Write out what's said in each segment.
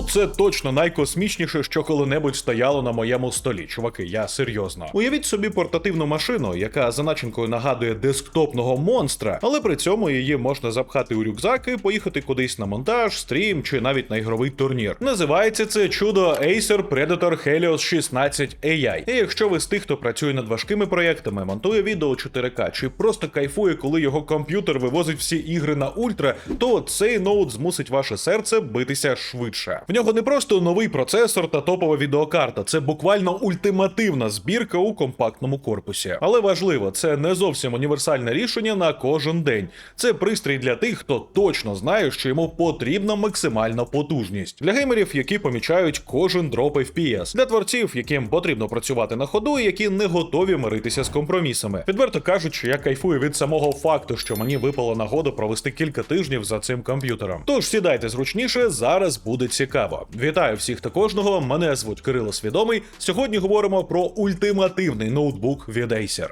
Ну це точно найкосмічніше, що коли-небудь стояло на моєму столі. Чуваки, я серйозно. Уявіть собі портативну машину, яка за начинкою нагадує десктопного монстра, але при цьому її можна запхати у рюкзак і поїхати кудись на монтаж, стрім чи навіть на ігровий турнір. Називається це чудо Acer Predator Helios 16 AI. І якщо ви з тих, хто працює над важкими проєктами, монтує відео 4К, чи просто кайфує, коли його комп'ютер вивозить всі ігри на ультра, то цей ноут змусить ваше серце битися швидше. В нього не просто новий процесор та топова відеокарта, це буквально ультимативна збірка у компактному корпусі. Але важливо, це не зовсім універсальне рішення на кожен день. Це пристрій для тих, хто точно знає, що йому потрібна максимальна потужність. Для геймерів, які помічають кожен дроп FPS. Для творців, яким потрібно працювати на ходу, і які не готові миритися з компромісами. Відверто кажучи, я кайфую від самого факту, що мені випала нагода провести кілька тижнів за цим комп'ютером. Тож сідайте зручніше, зараз буде цікаво. Вітаю всіх та кожного. Мене звуть Кирило Свідомий. Сьогодні говоримо про ультимативний ноутбук від Acer.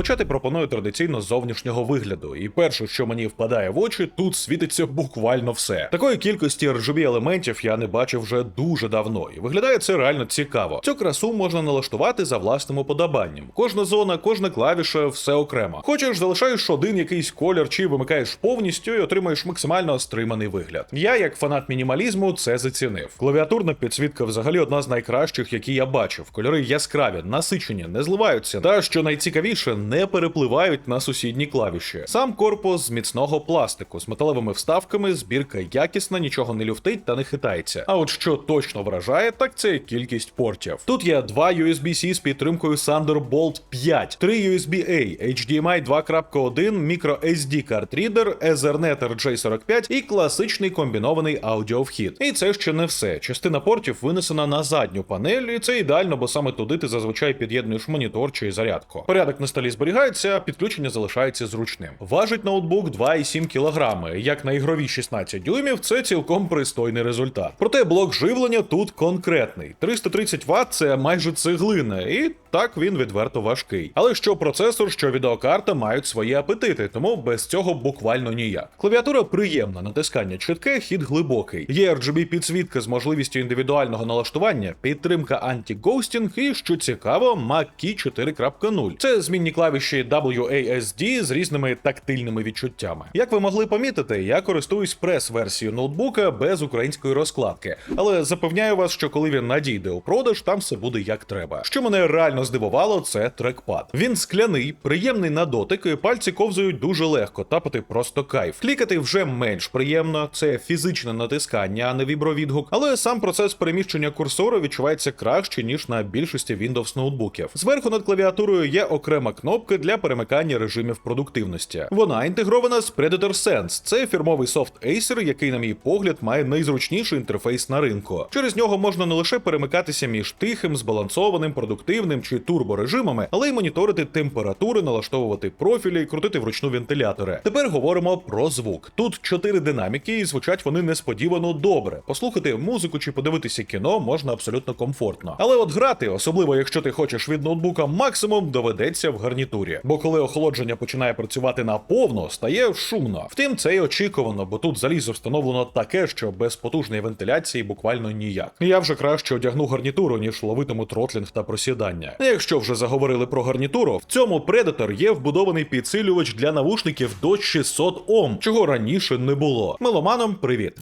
Почати пропоную традиційно з зовнішнього вигляду, і перше, що мені впадає в очі, тут світиться буквально все. Такої кількості RGB елементів я не бачив вже дуже давно, і виглядає це реально цікаво. Цю красу можна налаштувати за власним уподобанням. Кожна зона, кожна клавіша, все окремо. Хочеш, залишаєш один якийсь колір чи вимикаєш повністю і отримаєш максимально стриманий вигляд. Я, як фанат мінімалізму, це зацінив. Клавіатурна підсвітка взагалі одна з найкращих, які я бачив. Кольори яскраві, насичені, не зливаються. Та що найцікавіше, не перепливають на сусідні клавіші. Сам корпус з міцного пластику з металевими вставками, збірка якісна, нічого не люфтить та не хитається. А от що точно вражає, так це кількість портів. Тут є два USB-C з підтримкою Thunderbolt 5, три USB-A, HDMI 2.1, microSD картрідер, Ethernet RJ45 і класичний комбінований аудіовхід. І це ще не все. Частина портів винесена на задню панель, і це ідеально, бо саме туди ти зазвичай під'єднуєш монітор чи зарядку. Порядок на столі зберігається, підключення залишається зручним. Важить ноутбук 2,7 кг. Як на ігрові 16 дюймів, це цілком пристойний результат. Проте блок живлення тут конкретний. 330 Вт це майже цеглина, і так він відверто важкий. Але що процесор, що відеокарта мають свої апетити, тому без цього буквально ніяк. Клавіатура приємна, натискання чітке, хід глибокий. Є RGB підсвітка з можливістю індивідуального налаштування, підтримка анті-гоустінг і, що цікаво, Mac Key 4.0. Це змінні клавіші WASD з різними тактильними відчуттями. Як ви могли помітити, я користуюсь прес-версією ноутбука без української розкладки, але запевняю вас, що коли він надійде у продаж, там все буде як треба. Що мене реально здивувало, це трекпад. Він скляний, приємний на дотик, і пальці ковзають дуже легко, тапати просто кайф. Клікати вже менш приємно, це фізичне натискання, а не вібровідгук. Але сам процес переміщення курсору відчувається краще ніж на більшості Windows ноутбуків. Зверху над клавіатурою є окрема кнопка для перемикання режимів продуктивності. Вона інтегрована з Predator Sense. Це фірмовий софт Acer, який, на мій погляд, має найзручніший інтерфейс на ринку. Через нього можна не лише перемикатися між тихим, збалансованим, продуктивним чи турборежимами, але й моніторити температури, налаштовувати профілі і крутити вручну вентилятори. Тепер говоримо про звук. Тут чотири динаміки, і звучать вони несподівано добре. Послухати музику чи подивитися кіно можна абсолютно комфортно. Але от грати, особливо якщо ти хочеш від ноутбука максимум, доведеться в гарнітурі. Бо коли охолодження починає працювати наповно, стає шумно. Втім, це й очікувано, бо тут залізо встановлено таке, що без потужної вентиляції буквально ніяк. Я вже краще одягну гарнітуру, ніж ловитиму тротлінг та просідання. Якщо вже заговорили про гарнітуру, в цьому Predator є вбудований підсилювач для навушників до 600 Ом, чого раніше не було. Меломанам привіт.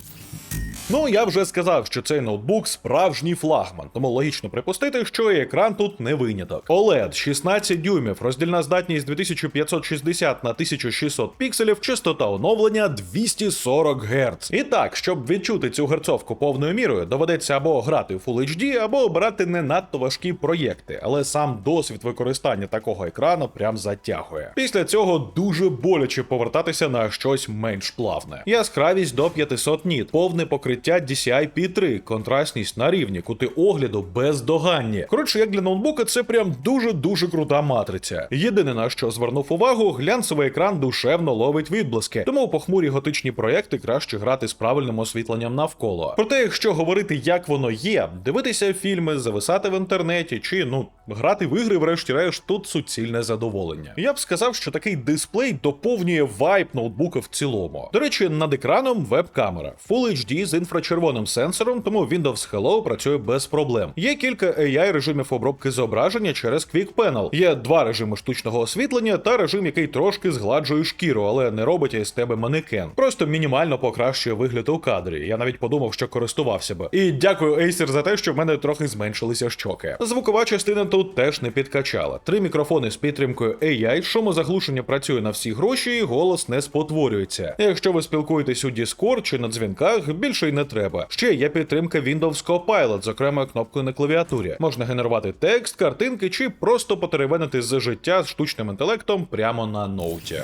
Ну, я вже сказав, що цей ноутбук справжній флагман, тому логічно припустити, що і екран тут не виняток. OLED 16 дюймів, роздільна здатність 2560 на 1600 пікселів, частота оновлення 240 Гц. І так, щоб відчути цю герцовку повною мірою, доведеться або грати в Full HD, або обирати не надто важкі проєкти, але сам досвід використання такого екрану прям затягує. Після цього дуже боляче повертатися на щось менш плавне. Яскравість до 500 ніт, повне покриття покриття DCI P3, контрастність на рівні, кути огляду бездоганні. Коротше, як для ноутбука, це прям дуже-дуже крута матриця. Єдине на що звернув увагу, глянцевий екран душевно ловить відблиски, тому похмурі готичні проєкти краще грати з правильним освітленням навколо. Проте, якщо говорити, як воно є, дивитися фільми, зависати в інтернеті чи ну грати в ігри, врешті-решт, тут суцільне задоволення. Я б сказав, що такий дисплей доповнює вайб ноутбука в цілому. До речі, над екраном веб-камера Full HD з інфрачервоним сенсором, тому Windows Hello працює без проблем. Є кілька AI режимів обробки зображення через Quick Panel. Є два режими штучного освітлення та режим, який трошки згладжує шкіру, але не робить із тебе манекен. Просто мінімально покращує вигляд у кадрі. Я навіть подумав, що користувався би. І дякую Acer за те, що в мене трохи зменшилися щоки. Звукова частина тут теж не підкачала. Три мікрофони з підтримкою AI, шумозаглушення працює на всі гроші, і голос не спотворюється. Якщо ви спілкуєтесь у Discord чи на дзвінках, більше й не треба. Ще є підтримка Windows Copilot з окремою кнопкою на клавіатурі. Можна генерувати текст, картинки чи просто потеревенити з життя з штучним інтелектом прямо на ноуті.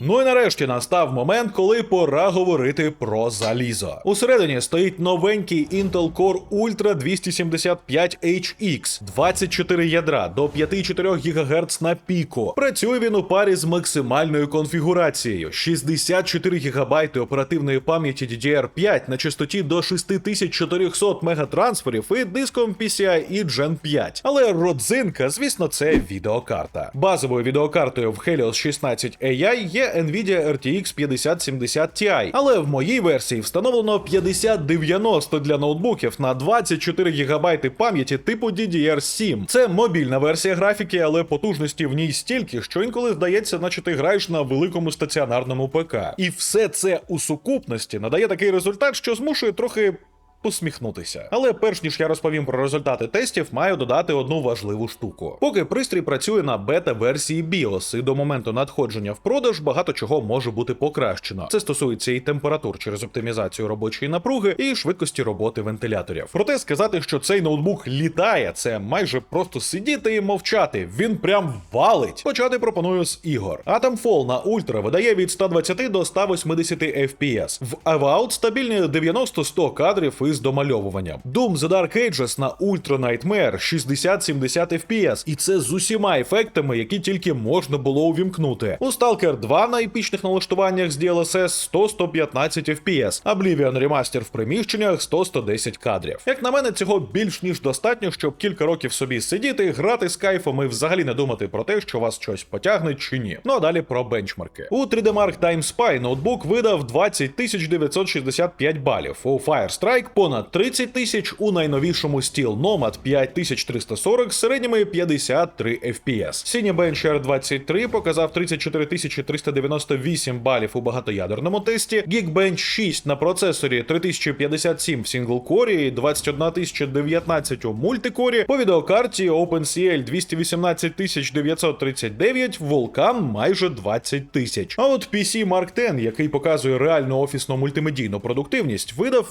Ну і нарешті настав момент, коли пора говорити про залізо. Усередині стоїть новенький Intel Core Ultra 275HX, 24 ядра до 5,4 ГГц на піку. Працює він у парі з максимальною конфігурацією: 64 ГБ оперативної пам'яті DDR5 на частоті до 6400 мегатрансферів і диском PCIe Gen 5. Але родзинка, звісно, це відеокарта. Базовою відеокартою в Helios 16 AI є Nvidia RTX 5070 Ti, але в моїй версії встановлено 5090 для ноутбуків на 24 ГБ пам'яті типу DDR7. Це мобільна версія графіки, але потужності в ній стільки, що інколи здається, наче ти граєш на великому стаціонарному ПК. І все це у сукупності надає такий результат, що змушує трохи усміхнутися. Але перш ніж я розповім про результати тестів, маю додати одну важливу штуку. Поки пристрій працює на бета-версії BIOS, і до моменту надходження в продаж багато чого може бути покращено. Це стосується і температур через оптимізацію робочої напруги, і швидкості роботи вентиляторів. Проте сказати, що цей ноутбук літає, це майже просто сидіти і мовчати. Він прям валить. Почати пропоную з ігор. Atomfall на Ultra видає від 120 до 180 FPS. В Avowed стабільні 90-100 кадрів із домальовуванням. Doom The Dark Ages на Ultra Nightmare 60-70 FPS, і це з усіма ефектами, які тільки можна було увімкнути. У Stalker 2 на епічних налаштуваннях з DLSS 100-115 FPS, Oblivion Remaster в приміщеннях 100-110 кадрів. Як на мене, цього більш ніж достатньо, щоб кілька років собі сидіти, грати з кайфом і взагалі не думати про те, що вас щось потягне чи ні. Ну а далі про бенчмарки. У 3D Mark Time Spy ноутбук видав 20 965 балів. У Firestrike понад 30 тисяч, у найновішому Steel Nomad 5340 з середніми 53 FPS. Cinebench R23 показав 34 398 балів у багатоядерному тесті, Geekbench 6 на процесорі 3057 в синглкорі і 21019 у мультикорі, по відеокарті OpenCL 218939, Vulkan майже 20 тисяч. А от PC Mark X, який показує реальну офісну мультимедійну продуктивність, видав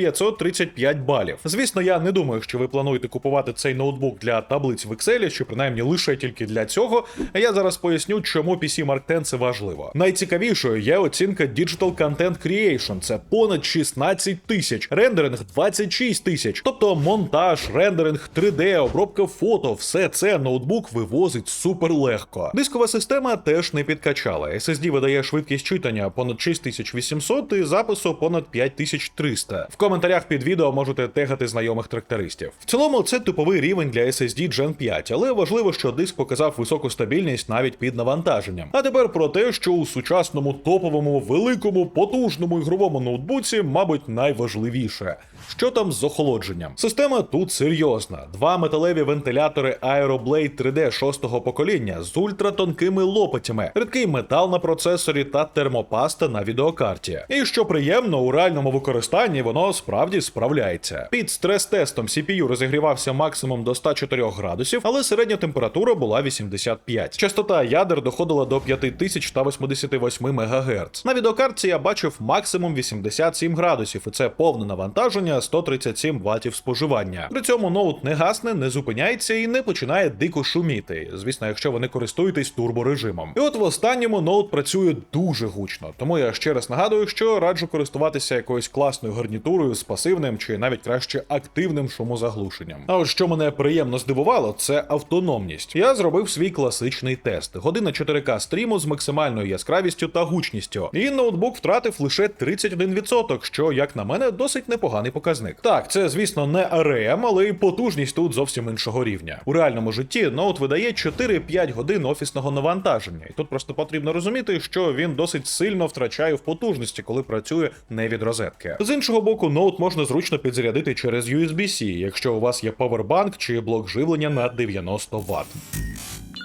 8535 балів. Звісно, я не думаю, що ви плануєте купувати цей ноутбук для таблиць в Excel, чи принаймні лише тільки для цього. А я зараз поясню, чому PC Mark X це важливо. Найцікавішою є оцінка Digital Content Creation. Це понад 16 тисяч, рендеринг 26 тисяч. Тобто монтаж, рендеринг, 3D, обробка фото, все це ноутбук вивозить супер легко. Дискова система теж не підкачала. SSD видає швидкість читання понад 6800 і запису понад 5300. В коментарях під відео можете тегати знайомих трактористів. В цілому це типовий рівень для SSD Gen 5, але важливо, що диск показав високу стабільність навіть під навантаженням. А тепер про те, що у сучасному топовому, великому, потужному ігровому ноутбуці, мабуть, найважливіше. Що там з охолодженням? Система тут серйозна. Два металеві вентилятори Aeroblade 3D шостого покоління з ультратонкими лопатями, рідкий метал на процесорі та термопаста на відеокарті. І що приємно, у реальному використанні воно справді справляється. Під стрес-тестом CPU розігрівався максимум до 104 градусів, але середня температура була 85. Частота ядер доходила до 5088 МГц. На відеокартці я бачив максимум 87 градусів, і це повне навантаження 137 Вт споживання. При цьому ноут не гасне, не зупиняється і не починає дико шуміти. Звісно, якщо ви не користуєтесь турборежимом. І от в останньому ноут працює дуже гучно, тому я ще раз нагадую, що раджу користуватися якоюсь класною гарнітурою з пасивним чи навіть краще активним шумозаглушенням. А от що мене приємно здивувало, це автономність. Я зробив свій класичний тест: година 4К стріму з максимальною яскравістю та гучністю. І ноутбук втратив лише 31%, що, як на мене, досить непоганий показник. Так, це звісно не ARM, але і потужність тут зовсім іншого рівня. У реальному житті ноут видає 4-5 годин офісного навантаження, і тут просто потрібно розуміти, що він досить сильно втрачає в потужності, коли працює не від розетки. З іншого боку, ноут можна зручно підзарядити через USB-C, якщо у вас є павербанк чи блок живлення на 90 Вт.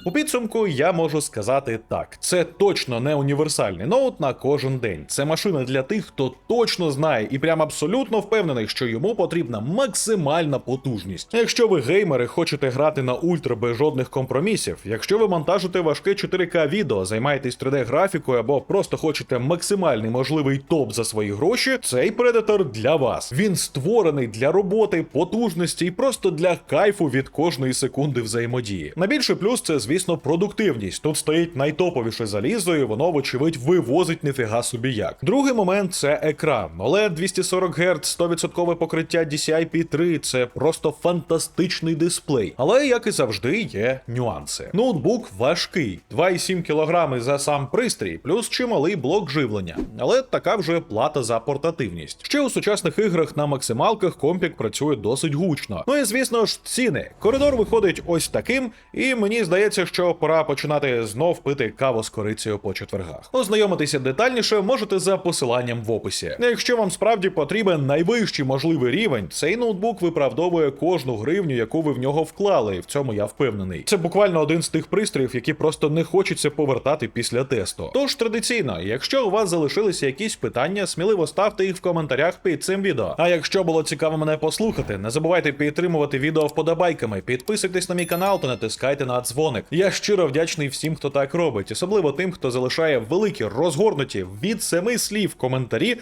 У підсумку я можу сказати так: це точно не універсальний ноут на кожен день. Це машина для тих, хто точно знає і прям абсолютно впевнений, що йому потрібна максимальна потужність. Якщо ви геймери хочете грати на ультра без жодних компромісів, якщо ви монтажите важке 4К відео, займаєтесь 3D графікою або просто хочете максимальний можливий топ за свої гроші, цей Predator для вас. Він створений для роботи, потужності і просто для кайфу від кожної секунди взаємодії. Найбільший плюс це, звісно, продуктивність. Тут стоїть найтоповіше залізо, і воно, вочевидь, вивозить нефіга собі як. Другий момент це екран. OLED 240 Гц, 100% покриття DCI-P3 це просто фантастичний дисплей. Але, як і завжди, є нюанси. Ноутбук важкий, 2,7 кг за сам пристрій, плюс чималий блок живлення. Але така вже плата за портативність. Ще у сучасних іграх на максималках компік працює досить гучно. Ну і звісно ж, ціни. Коридор виходить ось таким, і мені здається, що пора починати знов пити каву з корицею по четвергах. Ознайомитися детальніше можете за посиланням в описі. Якщо вам справді потрібен найвищий можливий рівень, цей ноутбук виправдовує кожну гривню, яку ви в нього вклали. і В цьому я впевнений. Це буквально один з тих пристроїв, які просто не хочеться повертати після тесту. Тож традиційно, якщо у вас залишилися якісь питання, сміливо ставте їх в коментарях під цим відео. А якщо було цікаво мене послухати, не забувайте підтримувати відео вподобайками, підписуйтесь на мій канал та натискайте на дзвоник. Я щиро вдячний всім, хто так робить, особливо тим, хто залишає великі розгорнуті від семи слів коментарі.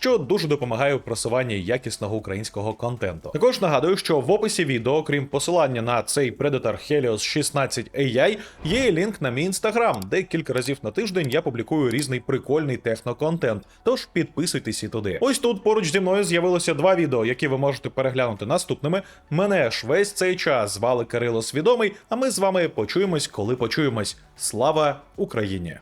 Що дуже допомагає у просуванні якісного українського контенту. Також нагадую, що в описі відео, крім посилання на цей Predator Helios 16 AI, є лінк на мій інстаграм, де кілька разів на тиждень я публікую різний прикольний техноконтент. Тож підписуйтесь і туди. Ось тут поруч зі мною з'явилося два відео, які ви можете переглянути наступними. Мене ж весь цей час звали Кирило Свідомий, а ми з вами почуємось, коли почуємось. Слава Україні!